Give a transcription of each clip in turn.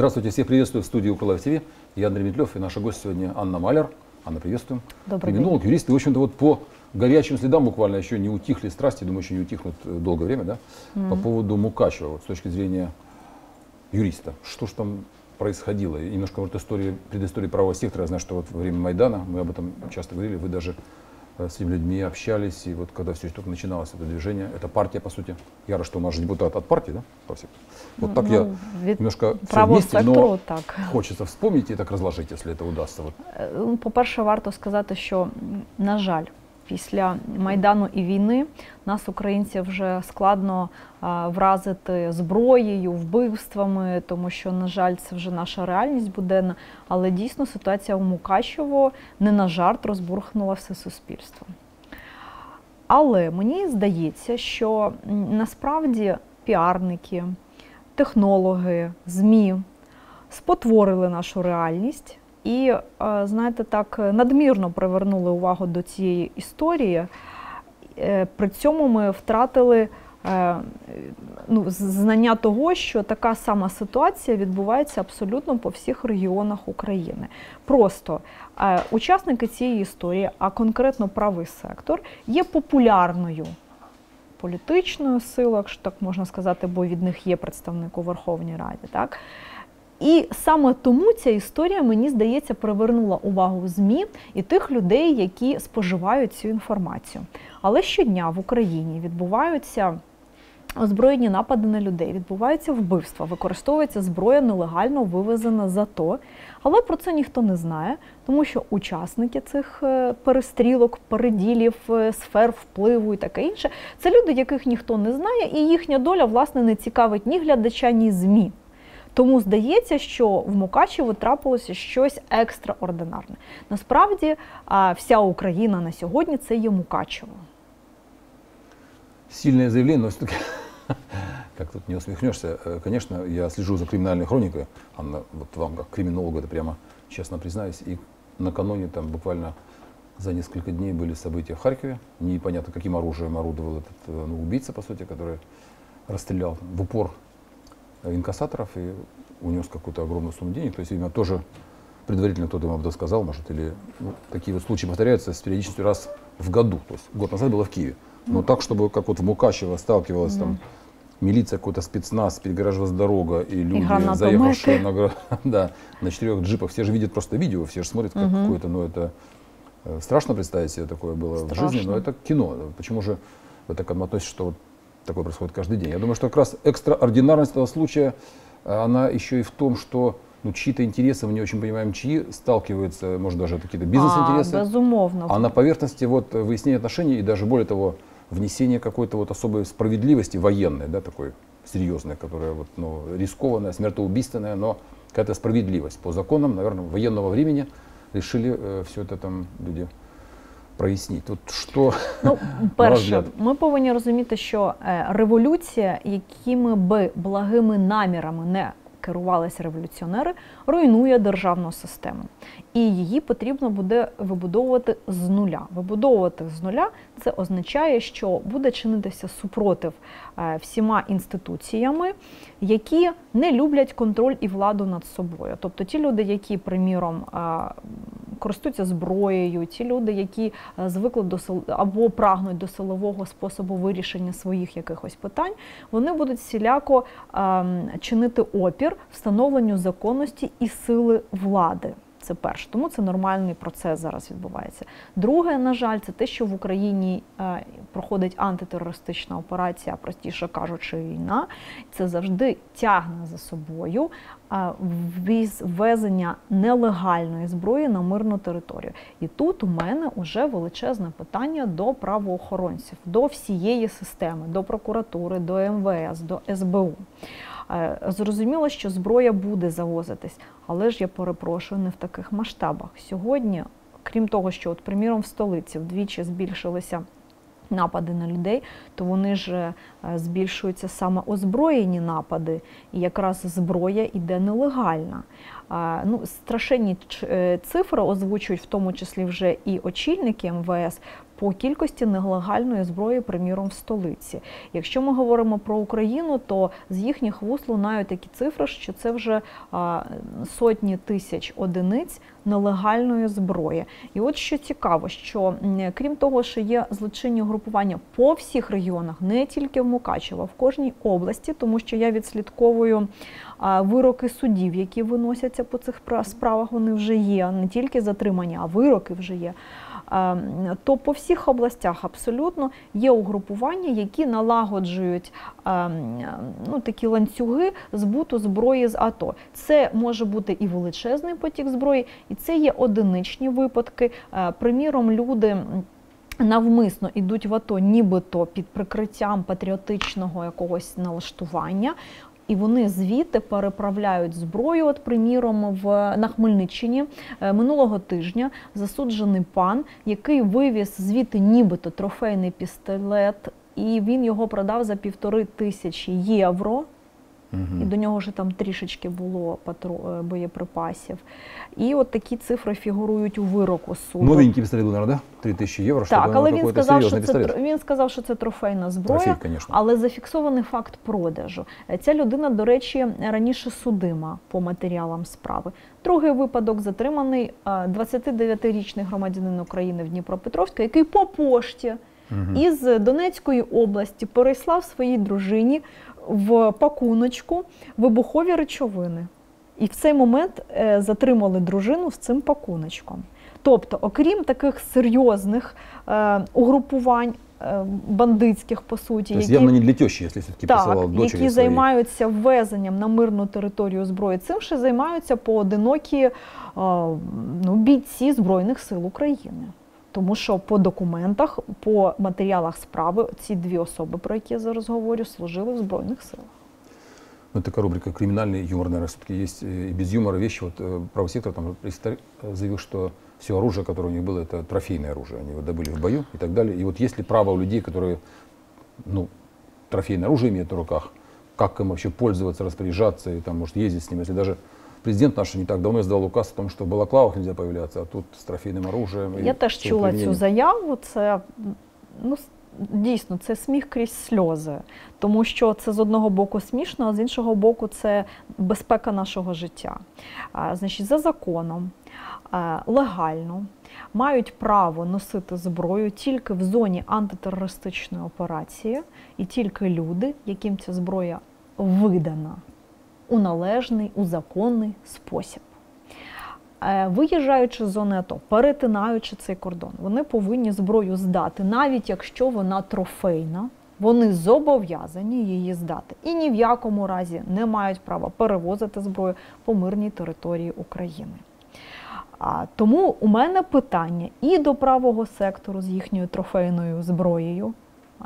Здравствуйте, всех приветствую в студии Укрлайв ТВ. Я Андрей Метлев и наша гость сегодня Анна Маляр. Анна, приветствуем. Добрый Криминолог, юрист. И, в общем-то, вот по горячим следам буквально еще не утихли страсти, думаю, еще не утихнут э, долгое время, да, по поводу Мукачева, вот, с точки зрения юриста. Что ж там происходило? И немножко вот истории, предыстории правого сектора. Я знаю, что вот во время Майдана, мы об этом часто говорили, вы даже с этими людьми общались, и вот когда все это только начиналось, это движение, это партия, по сути. Я рад, что у нас же депутат от партии, да, по всему. Вот так я Ну, від немножко все правого вместе, но сектору так. хочется вспомнить и так разложить, если это удастся. Вот. Е, ну, По-перше, варто сказати, що, м, на жаль, після Майдану і війни нас, українців, вже складно вразити зброєю, вбивствами, тому що, на жаль, це вже наша реальність буденна. Але дійсно ситуація у Мукачево не на жарт розбурхнула все суспільство. Але мені здається, що насправді піарники, технологи, ЗМІ спотворили нашу реальність і, е, знаєте, так надмірно привернули увагу до цієї історії. Е, При цьому ми втратили е, ну, знання того, що така сама ситуація відбувається абсолютно по всіх регіонах України. Просто е, учасники цієї історії, а конкретно правий сектор, є популярною політичною силою, якщо так можна сказати, бо від них є представник у Верховній Раді. Так? І саме тому ця історія, мені здається, привернула увагу ЗМІ і тих людей, які споживають цю інформацію. Але щодня в Україні відбуваються озброєні напади на людей, відбуваються вбивства, використовується зброя нелегально вивезена за то. Але про це ніхто не знає, тому що учасники цих е, перестрілок, переділів, е, сфер впливу і таке інше, це люди, яких ніхто не знає, і їхня доля власне не цікавить ні глядача, ні ЗМІ. Тому здається, що в Мукачево трапилося щось екстраординарне. Насправді, а, вся Україна на сьогодні це є Мукачево. Сильное заявление, но все-таки, как тут не усмехнешься, Э, конечно, я слежу за криминальной хроникой, Анна, вот вам как криминологу это прямо честно признаюсь, и накануне там буквально за несколько дней были события в Харькове, непонятно каким оружием орудовал этот э, ну, убийца, по сути, который расстрелял в упор э, инкассаторов и унес какую-то огромную сумму денег, то есть, видимо, тоже предварительно кто-то ему об этом сказал, может, или ну, такие вот случаи повторяются с периодичностью раз в году, то есть год назад было в Киеве. Но так, чтобы как вот в Мукачево сталкивалась там милиция, какой-то спецназ, перегораживалась дорога, и люди, гранатометы. заехавшие на, да, на четырех джипах, все же видят просто видео, все же смотрят, как Мгм. какое-то, ну это э, страшно представить себе такое было в жизни, но Страшно. это кино. Почему же вы так относитесь, что вот такое происходит каждый день? Я думаю, что как раз экстраординарность этого случая, э, она еще и в том, что ну, чьи-то интересы, мы не очень понимаем, чьи, сталкиваются, может, даже какие-то бизнес-интересы, А, безумовно. а на поверхности вот э, выяснение отношений и даже более того внесение какой-то вот особой справедливости военной, да, такой серьезной, которая вот, ну, рискованная, смертоубийственная, но какая-то справедливость по законам, наверное, военного времени решили все это там люди прояснить. Вот что, Ну, перше, ми повинні розуміти, що е, революція, якими би благими намірами не керувалися революціонери, руйнує державну систему. І її потрібно буде вибудовувати з нуля. Вибудовувати з нуля це означає, що буде чинитися супротив е, всіма інституціями, які не люблять контроль і владу над собою. Тобто ті люди, які, приміром, е, користуються зброєю, ті люди, які е, звикли до сил або прагнуть до силового способу вирішення своїх якихось питань, вони будуть всіляко ем, чинити опір встановленню законності і сили влади. Це перше, тому це нормальний процес зараз відбувається. Друге, на жаль, це те, що в Україні е, проходить антитерористична операція, простіше кажучи, війна. Це завжди тягне за собою е, ввіз- ввезення нелегальної зброї на мирну територію. І тут у мене вже величезне питання до правоохоронців, до всієї системи, до прокуратури, до МВС, до СБУ. Е, Зрозуміло, що зброя буде завозитись, але ж я перепрошую не в таких масштабах. Сьогодні, крім того, що, от, приміром, в столиці вдвічі збільшилися напади на людей, то вони ж е, збільшуються саме озброєні напади, і якраз зброя йде нелегальна. А, Ну, страшенні е, цифри озвучують в тому числі вже і очільники МВС по кількості нелегальної зброї, приміром, в столиці. Якщо ми говоримо про Україну, то з їхніх вуст лунають такі цифри, що це вже сотні тисяч одиниць нелегальної зброї. І от що цікаво, що крім того, що є злочинні групування по всіх регіонах, не тільки в Мукачево, в кожній області, тому що я відслідковую вироки судів, які виносяться по цих пра- справах, вони вже є, не тільки затримані, а вироки вже є. То по всіх областях абсолютно є угрупування, які налагоджують ну, такі ланцюги збуту зброї з АТО. Це може бути і величезний потік зброї, і це є одиничні випадки. Приміром, люди. Навмисно йдуть в АТО, нібито під прикриттям патріотичного якогось налаштування, і вони звідти переправляють зброю. От, приміром, в на Хмельниччині е, минулого тижня засуджений пан, який вивіз звідти нібито трофейний пістолет, і він його продав за півтори тисячі євро. І до нього вже там трішечки було патро- е, боєприпасів. І от такі цифри фігурують у вироку суду. Новенький пистолет был, наверное, да? 3000 евро, чтобы Так, але він какой-то сказав, що серьезный це пистолет. тр- він сказав, що це трофейна зброя, Трофей, конечно. але зафіксований факт продажу. Е, Ця людина, до речі, раніше судима по матеріалам справи. Другий випадок затриманий е, 29-річний громадянин України в Дніпропетровську, який по пошті Мгм. із Донецької області переслав своїй дружині в пакуночку вибухові речовини. І в цей момент е, затримали дружину з цим пакуночком. Тобто, окрім таких серйозних е, угрупувань е, бандитських, по суті, То які, явно не для тещи, если все-таки так, дочери які своей. займаються ввезенням на мирну територію зброї, цим ще займаються поодинокі е, ну, бійці Збройних сил України. Тому що по документах, по матеріалах справи ці дві особи, про які я зараз говорю, служили в Збройних силах. Ну, такая рубрика «Криминальный юмор», наверное, все-таки есть э, и без юмора вещи. Вот э, правый сектор там представ- э, заявил, что все оружие, которое у них было, это трофейное оружие. Они его добыли в бою и так далее. И вот есть ли право у людей, которые ну, трофейное оружие имеют на руках, как им вообще пользоваться, распоряжаться и там, может, ездить с ним, если даже Президент наш не так давно издал указ о том, что в балаклавах нельзя появляться, а тут с трофейным оружием. Я теж чула цю заяву. Це ну дійсно це сміх крізь сльози, тому що це з одного боку смішно, а з іншого боку, це безпека нашого життя. А, значить, за законом а, легально мають право носити зброю тільки в зоні антитерористичної операції, і тільки люди, яким ця зброя видана у належний, у законний спосіб. Е, Виїжджаючи з зони АТО, перетинаючи цей кордон, вони повинні зброю здати, навіть якщо вона трофейна, вони зобов'язані її здати і ні в якому разі не мають права перевозити зброю по мирній території України. А, тому у мене питання і до правого сектору з їхньою трофейною зброєю,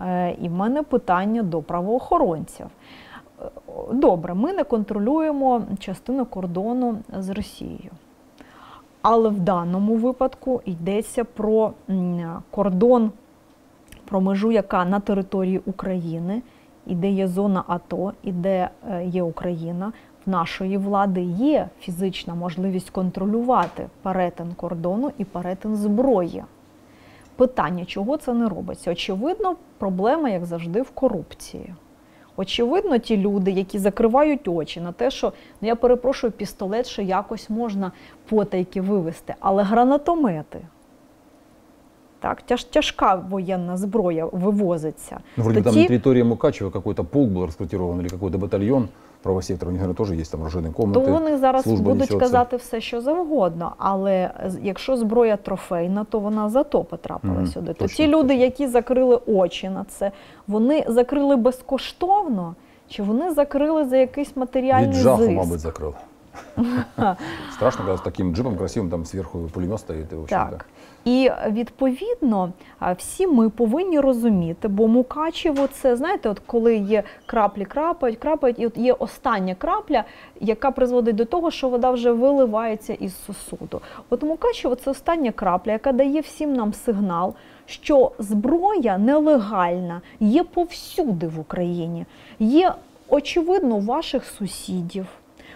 е, і в мене питання до правоохоронців. Добре, ми не контролюємо частину кордону з Росією. Але в даному випадку йдеться про кордон, про межу, яка на території України, і де є зона АТО, і де е, є Україна. В нашої влади є фізична можливість контролювати перетин кордону і перетин зброї. Питання, чого це не робиться? Очевидно, проблема, як завжди, в корупції. Очевидно, ті люди, які закривають очі на те, що ну я перепрошую, пістолет ще якось можна потайки вивезти, але гранатомети. Так, тяж, тяжка воєнна зброя вивозиться. Ну, вроде то там на території Мукачева какой-то полк был расквартирован или какой-то батальон правосектора. У них, наверное, тоже есть там оружейные То комнаты. вони зараз служба будуть несеться. казати все, що завгодно. Але з- якщо зброя трофейна, то вона зато потрапила Мгм, сюди. То точно, ті люди, точно. які закрили очі на це, вони закрили безкоштовно, чи вони закрили за якийсь матеріальний Ведь Жаху, зиск? мабуть, закрыл. Страшно, когда с таким джипом красивым, там сверху пулемет стоит. И, в общем-то, Так. І відповідно всі ми повинні розуміти, бо Мукачево це знаєте, от коли є краплі крапають, крапають, і от є остання крапля, яка призводить до того, що вода вже виливається із сосуду. От Мукачево це остання крапля, яка дає всім нам сигнал, що зброя нелегальна є повсюди в Україні. Є очевидно ваших сусідів.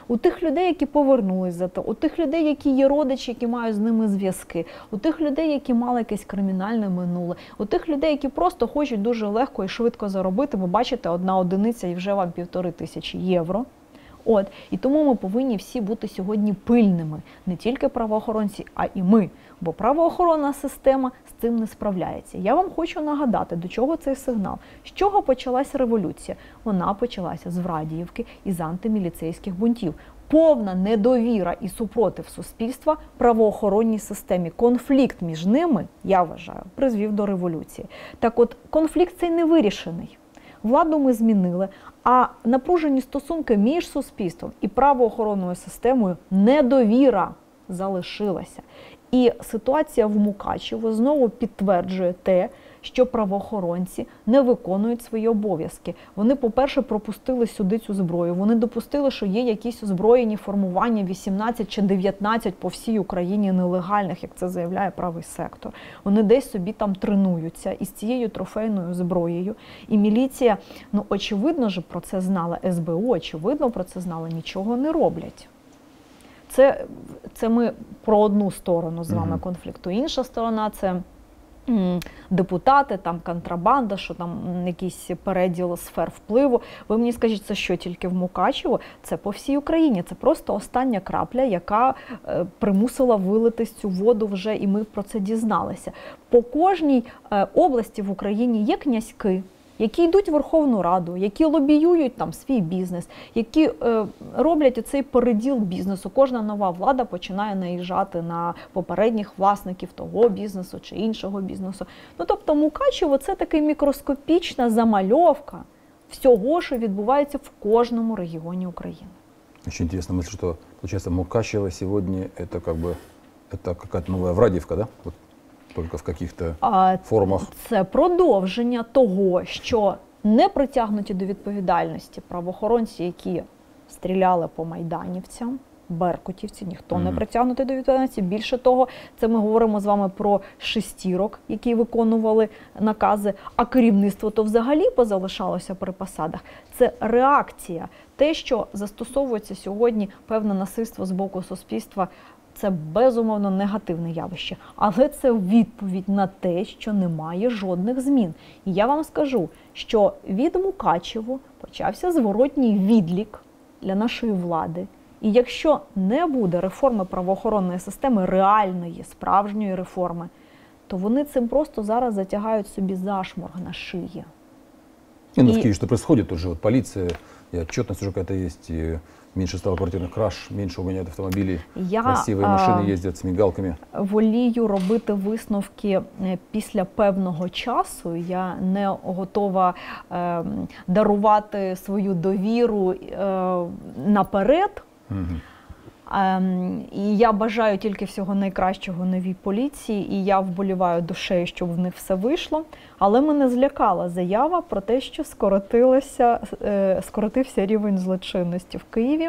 У тих людей, які повернулись за то, у тих людей, які є родичі, які мають з ними зв'язки, у тих людей, які мали якесь кримінальне минуле, у тих людей, які просто хочуть дуже легко і швидко заробити. Ви бачите, одна одиниця і вже вам півтори тисячі євро. От і тому ми повинні всі бути сьогодні пильними, не тільки правоохоронці, а і ми. Бо правоохоронна система з цим не справляється. Я вам хочу нагадати, до чого цей сигнал. З чого почалася революція? Вона почалася з Врадіївки і з антиміліцейських бунтів. Повна недовіра і супротив суспільства правоохоронній системі. Конфлікт між ними, я вважаю, призвів до революції. Так, от конфлікт цей не вирішений. Владу ми змінили, а напружені стосунки між суспільством і правоохоронною системою недовіра залишилася. І ситуація в Мукачево знову підтверджує те, що правоохоронці не виконують свої обов'язки. Вони, по-перше, пропустили сюди цю зброю. Вони допустили, що є якісь озброєні формування 18 чи 19 по всій Україні нелегальних, як це заявляє правий сектор. Вони десь собі там тренуються із цією трофейною зброєю. І міліція, ну очевидно ж про це знала. СБУ, очевидно про це знала, нічого не роблять. Це, це ми про одну сторону з вами конфлікту. Інша сторона це депутати, там контрабанда, що там якийсь переділ сфер впливу. Ви мені скажіть, це що тільки в Мукачево? Це по всій Україні. Це просто остання крапля, яка е, примусила вилитись цю воду вже, і ми про це дізналися. По кожній е, області в Україні є князьки Які йдуть в Верховну Раду, які лобіюють там свій бізнес, які е, роблять оцей переділ бізнесу. Кожна нова влада починає наїжджати на попередніх власників того бізнесу чи іншого бізнесу. Ну тобто, Мукачево це така мікроскопічна замальовка всього, що відбувається в кожному регіоні України. Очень интересная мысль, что получается Мукачево сегодня это как бы это какая-то новая Врадиевка, да? Вот только в каких-то формах. це продовження того, що не притягнуті до відповідальності правоохоронці, які стріляли по майданівцям. Беркутівці, ніхто не Мгм. притягнутий до відповідальності. Більше того, це ми говоримо з вами про шестірок, які виконували накази, а керівництво то взагалі позалишалося при посадах. Це реакція. Те, що застосовується сьогодні певне насильство з боку суспільства, це безумовно негативне явище, але це відповідь на те, що немає жодних змін. І я вам скажу, що від Мукачево почався зворотній відлік для нашої влади. І якщо не буде реформи правоохоронної системи, реальної, справжньої реформи, то вони цим просто зараз затягають собі зашморг на шиї. Не, ну И- в Киеве что происходит, тут же вот полиция, и отчетность уже какая-то есть, и меньше стало квартирных краж, меньше угоняют автомобили, Я, красивые а, машины ездят с мигалками. волію робити висновки е, після певного часу. Я не готова е, дарувати свою довіру е, наперед. Мгм. Ем, І я бажаю тільки всього найкращого новій поліції, і я вболіваю душею, щоб в них все вийшло. Але мене злякала заява про те, що скоротилося, е, скоротився рівень злочинності в Києві.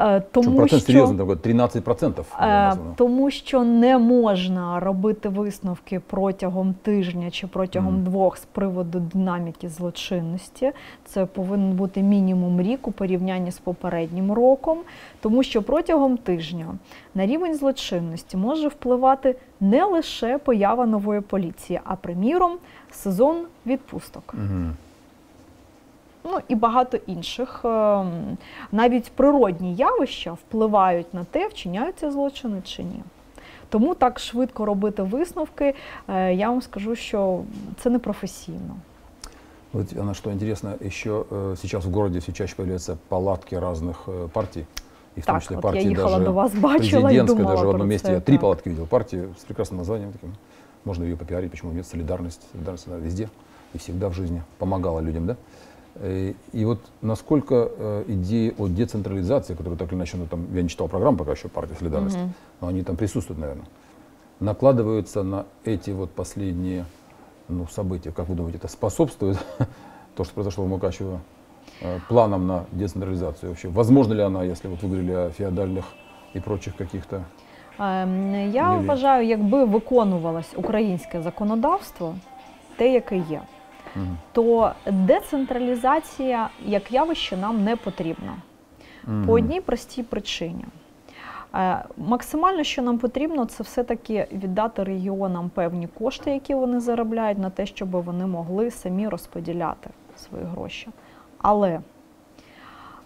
Е, Тому процент що... такой 13 процентов. Е, Тому що не можна робити висновки протягом тижня чи протягом Мгм. двох з приводу динаміки злочинності. Це повинен бути мінімум рік у порівнянні з попереднім роком, тому що протягом тижня на рівень злочинності може впливати не лише поява нової поліції, а приміром сезон відпусток. Мгм Ну і багато інших. ем, Навіть природні явища впливають на те, вчиняються злочини чи ні. Тому так швидко робити висновки, е, я вам скажу, що це не професійно. Вот она что интересно, еще э, сейчас в городе все чаще появляются палатки разных э, партий, и в том Так, числе от я партии їхала даже до вас, бачила і президентской, думала даже в про одном месте це. я три так. палатки видел, партии с прекрасным названием таким. Можно ее попиарить, почему нет, солидарность, солидарность она везде и всегда в жизни помогала людям, да? Э, И вот насколько э, идеи о децентрализации, которые так или иначе, ну, там, я не читал программу пока еще партии солидарность, Мгм. но они там присутствуют, наверное, накладываются на эти вот последние ну, события, как вы думаете, это способствует то, что произошло в Мукачево, э, планам на децентрализацию вообще? Возможно ли она, если вот вы говорили о феодальных и прочих каких-то? Ем, Я Юлія. вважаю, якби виконувалось українське законодавство, те, яке є, то децентралізація як явище нам не потрібна. Мгм. По одній простій причині. Е, Максимально, що нам потрібно, це все-таки віддати регіонам певні кошти, які вони заробляють, на те, щоб вони могли самі розподіляти свої гроші. Але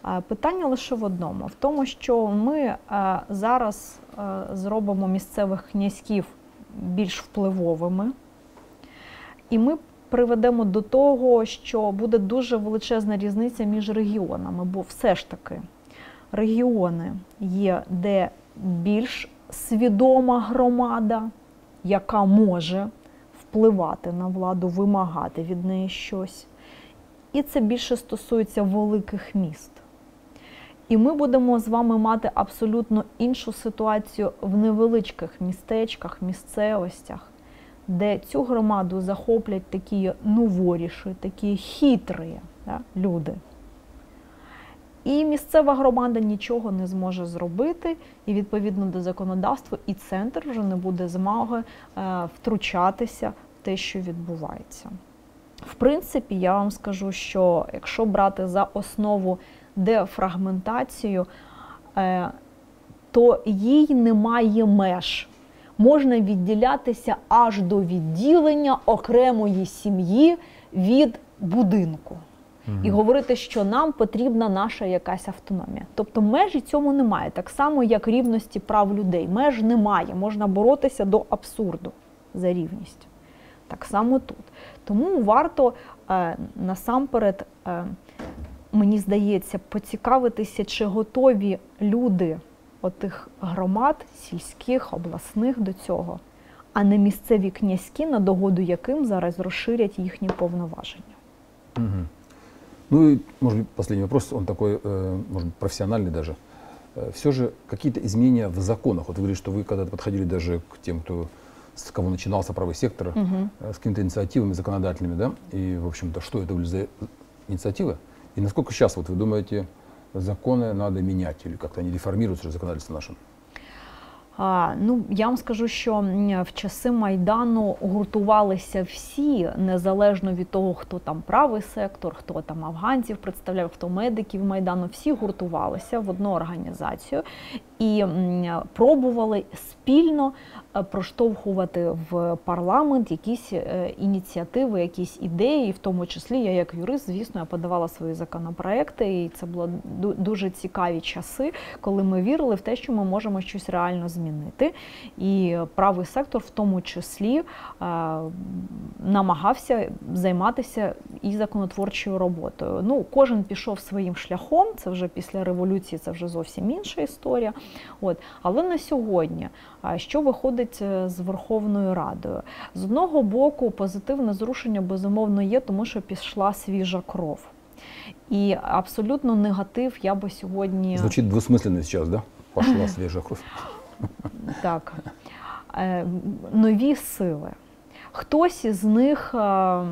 е, питання лише в одному: в тому, що ми е, зараз зробимо місцевих князьків більш впливовими, і ми приведемо до того, що буде дуже величезна різниця між регіонами, бо все ж таки регіони є, де більш свідома громада, яка може впливати на владу, вимагати від неї щось. І це більше стосується великих міст. І ми будемо з вами мати абсолютно іншу ситуацію в невеличких містечках, місцевостях, де цю громаду захоплять такі новоріші, такі хитрі да, люди. І місцева громада нічого не зможе зробити, і відповідно до законодавства, і центр вже не буде змоги е, втручатися в те, що відбувається. В принципі, я вам скажу, що якщо брати за основу дефрагментацію, е, то їй немає меж. Можна відділятися аж до відділення окремої сім'ї від будинку і говорити, що нам потрібна наша якась автономія. Тобто межі цьому немає, так само як рівності прав людей. Меж немає, можна боротися до абсурду за рівність. Так само тут. Тому варто е, насамперед, е, мені здається, поцікавитися, чи готові люди отих громад, сільських, обласних до цього, а не місцеві князькі, на догоду яким зараз розширять їхні повноваження. Мгм. Ну и, может быть, последний вопрос, он такой, э, может быть, профессиональный даже. Все же какие-то изменения в законах. Вот вы говорите, что вы когда-то подходили даже к тем, кто с кого начинался правый сектор, Мгм. э, с какими-то инициативами законодательными, да? И, в общем-то, что это были за инициативы? И насколько сейчас, вот вы думаете, законы надо менять или как-то они законодательстве нашем? А, ну, я вам скажу, що в часи Майдану гуртувалися всі, незалежно від того, хто там правий сектор, хто там афганців представляв, хто медиків Майдану, всі гуртувалися в одну організацію і пробували спільно проштовхувати в парламент якісь е, ініціативи, якісь ідеї, в тому числі я, як юрист, звісно, я подавала свої законопроекти, і це було ду- дуже цікаві часи, коли ми вірили в те, що ми можемо щось реально змінити. І правий сектор, в тому числі, е, намагався займатися і законотворчою роботою. Ну, кожен пішов своїм шляхом. Це вже після революції, це вже зовсім інша історія. От, але на сьогодні, що виходить е, з Верховною Радою? З одного боку, позитивне зрушення безумовно є, тому що пішла свіжа кров. І абсолютно негатив я би сьогодні Звучит двусмысленно сейчас, да? Пошла свежая кровь. так, е, нові сили. Хтось із них, е,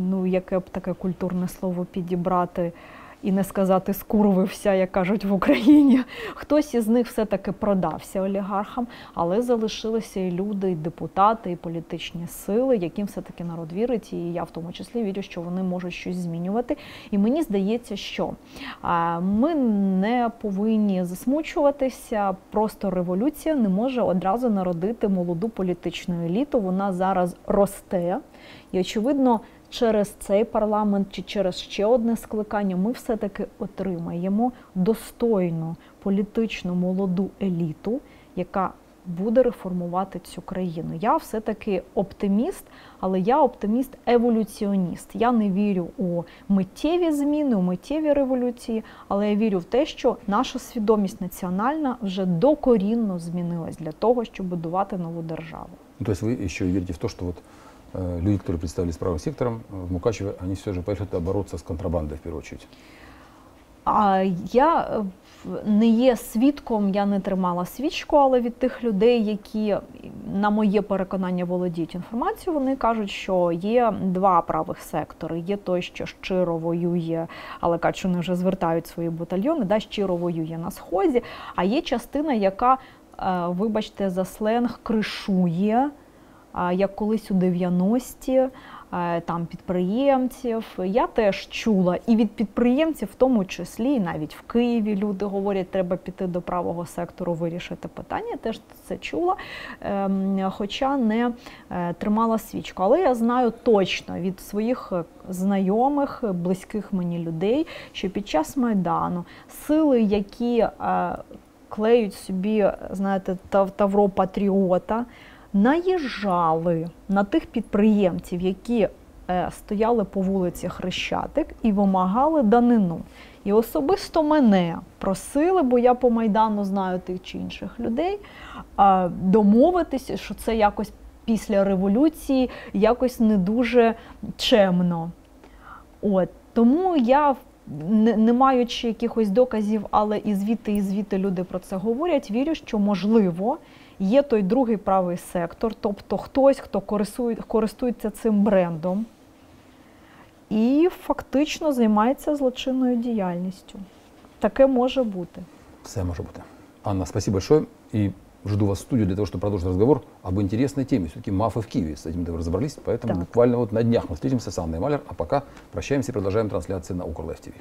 ну яке б таке культурне слово підібрати і не сказати скурвився, як кажуть в Україні. Хтось із них все-таки продався олігархам, але залишилися і люди, і депутати, і політичні сили, яким все-таки народ вірить, і я в тому числі вірю, що вони можуть щось змінювати. І мені здається, що ми не повинні засмучуватися. Просто революція не може одразу народити молоду політичну еліту. Вона зараз росте, і очевидно. Через цей парламент чи через ще одне скликання ми все-таки отримаємо достойну політичну молоду еліту, яка буде реформувати цю країну. Я все-таки оптиміст, але я оптиміст-еволюціоніст. Я не вірю у миттєві зміни, у миттєві революції, але я вірю в те, що наша свідомість національна вже докорінно змінилась для того, щоб будувати нову державу. Ну, то есть вы еще и в что вот э, люди, которые представились правым сектором э, в Мукачеве, они все же поехали туда бороться с контрабандой в первую очередь. А я е, в- не є свідком, я не тримала свічку, але від тих людей, які, на моє переконання, володіють інформацією, вони кажуть, що є два правих сектори. Є той, що щиро воює, але кажуть, що вони вже звертають свої батальйони, да, щиро воює на сході. А є частина, яка, е, вибачте, за сленг кришує а, як колись у 90-ті, е, там підприємців. Я теж чула і від підприємців, в тому числі, і навіть в Києві люди говорять, треба піти до правого сектору, вирішити питання. Я теж це чула, ем, хоча не е, тримала свічку. Але я знаю точно від своїх е, знайомих, близьких мені людей, що під час майдану сили, які клеють собі, знаєте, тавро патріота, наїжджали на тих підприємців, які е, стояли по вулиці Хрещатик і вимагали данину. І особисто мене просили, бо я по майдану знаю тих чи інших людей, домовитися, що це якось після революції якось не дуже чемно. От тому я, не, не маючи якихось доказів, але і звідти, і звідти люди про це говорять, вірю, що можливо є той другий правий сектор, тобто хтось, хто користує, користується цим брендом і фактично займається злочинною діяльністю. Таке може бути. Все может быть. Анна, спасибо большое. И жду вас в студию для того, чтобы продолжить разговор об интересной теме. Все-таки мафы в Киеве. С этим мы разобрались. Поэтому Так. буквально вот на днях мы встретимся с Анной Малер. А пока прощаемся и продолжаем трансляции на Укрлайв ТВ.